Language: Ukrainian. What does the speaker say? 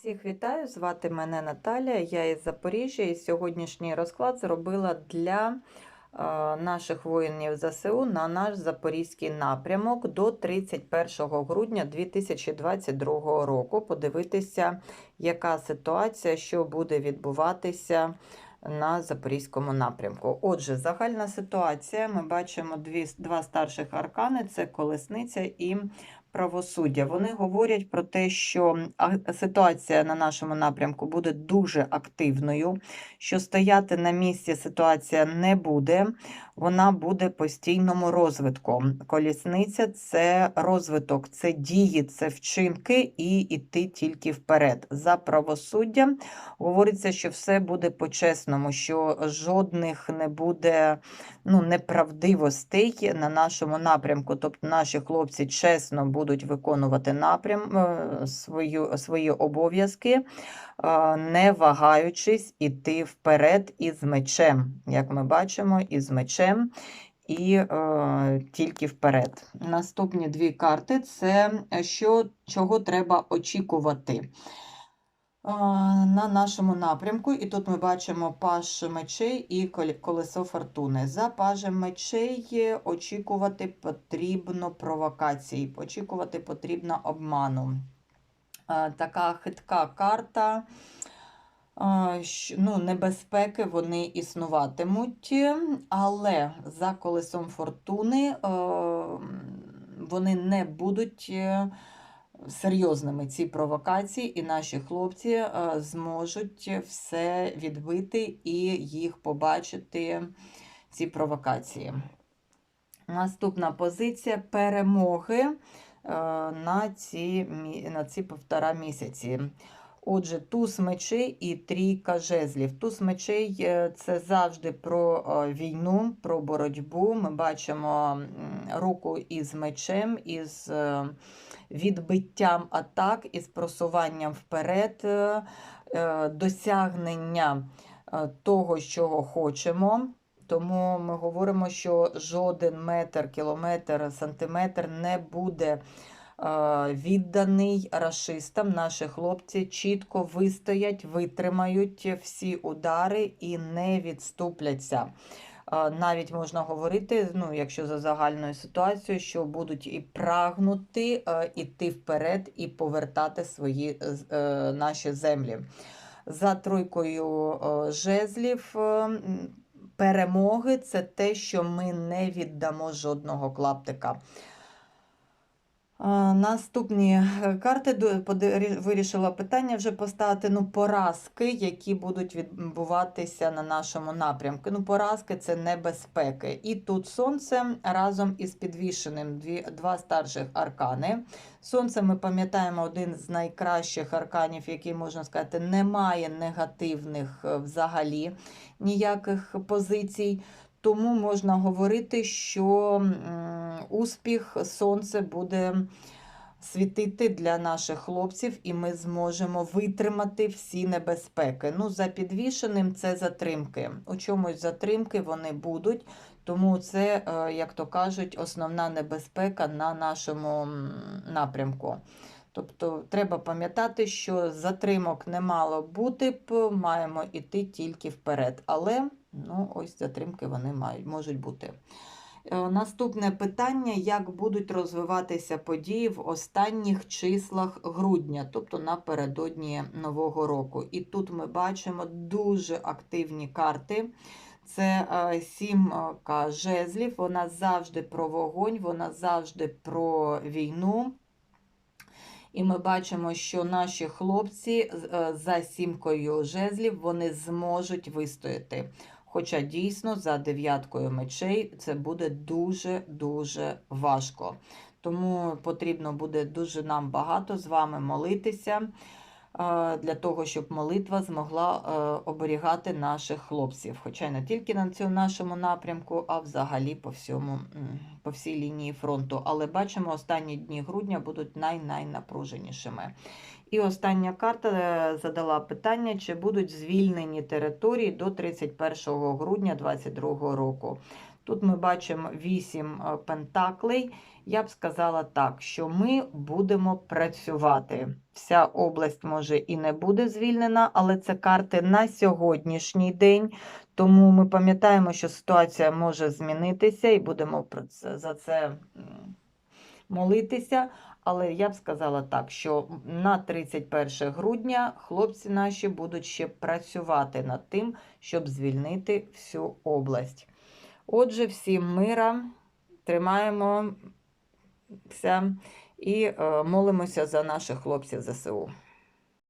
Всіх вітаю, звати мене Наталя, я із Запоріжжя і сьогоднішній розклад зробила для е, наших воїнів ЗСУ на наш запорізький напрямок до 31 грудня 2022 року. Подивитися, яка ситуація, що буде відбуватися на запорізькому напрямку. Отже, загальна ситуація. Ми бачимо дві, два старших аркани: це колесниця і правосуддя. Вони говорять про те, що ситуація на нашому напрямку буде дуже активною, що стояти на місці ситуація не буде, вона буде постійному розвитку. Колісниця це розвиток, це дії, це вчинки і йти тільки вперед. За правосуддям говориться, що все буде по-чесному, що жодних не буде ну, неправдивостей на нашому напрямку. Тобто наші хлопці чесно будуть виконувати напрям е, свою, свої обов'язки, е, не вагаючись іти вперед із мечем. Як ми бачимо, із мечем. І е, тільки вперед. Наступні дві карти це е, що, чого треба очікувати на нашому напрямку. І тут ми бачимо паж мечей і колесо фортуни. За пажем мечей очікувати потрібно провокацій, очікувати потрібно обману. Така хитка карта. Ну, небезпеки вони існуватимуть, але за колесом фортуни вони не будуть серйозними ці провокації, і наші хлопці е, зможуть все відбити і їх побачити, ці провокації. Наступна позиція перемоги е, на ці, на ці півтора місяці. Отже, туз мечей і трійка жезлів. Туз мечей е, це завжди про е, війну, про боротьбу. Ми бачимо руку із мечем, із е, відбиттям атак, із просуванням вперед, досягнення того, чого хочемо. Тому ми говоримо, що жоден метр, кілометр, сантиметр не буде відданий рашистам. Наші хлопці чітко вистоять, витримають всі удари і не відступляться. Е, Навіть можна говорити, ну, якщо за загальною ситуацією, що будуть і прагнути е, іти вперед і повертати свої е, е, наші землі. За тройкою е, жезлів е, перемоги це те, що ми не віддамо жодного клаптика. Наступні е, карти вирішила питання вже поставити ну, поразки, які будуть відбуватися на нашому напрямку. Ну, поразки це небезпеки. І тут сонце разом із підвішеним дві, два старших аркани. Сонце, ми пам'ятаємо, один з найкращих арканів, який можна сказати, не має негативних е, взагалі ніяких позицій. Тому можна говорити, що успіх сонце буде світити для наших хлопців, і ми зможемо витримати всі небезпеки. Ну, за підвішеним це затримки. У чомусь затримки вони будуть, тому це, е, як то кажуть, основна небезпека на нашому напрямку. Тобто треба пам'ятати, що затримок не мало бути маємо йти тільки вперед. Але ну, ось затримки вони мають, можуть бути. Е, Наступне питання: як будуть розвиватися події в останніх числах грудня, тобто напередодні Нового року. І тут ми бачимо дуже активні карти. Це е, сімка жезлів, вона завжди про вогонь, вона завжди про війну. І ми бачимо, що наші хлопці е, за сімкою жезлів вони зможуть вистояти. Хоча дійсно за дев'яткою мечей це буде дуже-дуже важко. Тому потрібно буде дуже нам багато з вами молитися для того, щоб молитва змогла е, оберігати наших хлопців. Хоча не тільки на цьому нашому напрямку, а взагалі по всьому, по всій лінії фронту. Але бачимо, останні дні грудня будуть най-найнапруженішими. І остання карта е, задала питання, чи будуть звільнені території до 31 грудня 2022 року. Тут ми бачимо 8 е, пентаклей. Я б сказала так, що ми будемо працювати. Вся область може і не буде звільнена, але це карти на сьогоднішній день. Тому ми пам'ятаємо, що ситуація може змінитися і будемо за це молитися. Але я б сказала так, що на 31 грудня хлопці наші будуть ще працювати над тим, щоб звільнити всю область. Отже, всім мира, тримаємося і е, молимося за наших хлопців ЗСУ.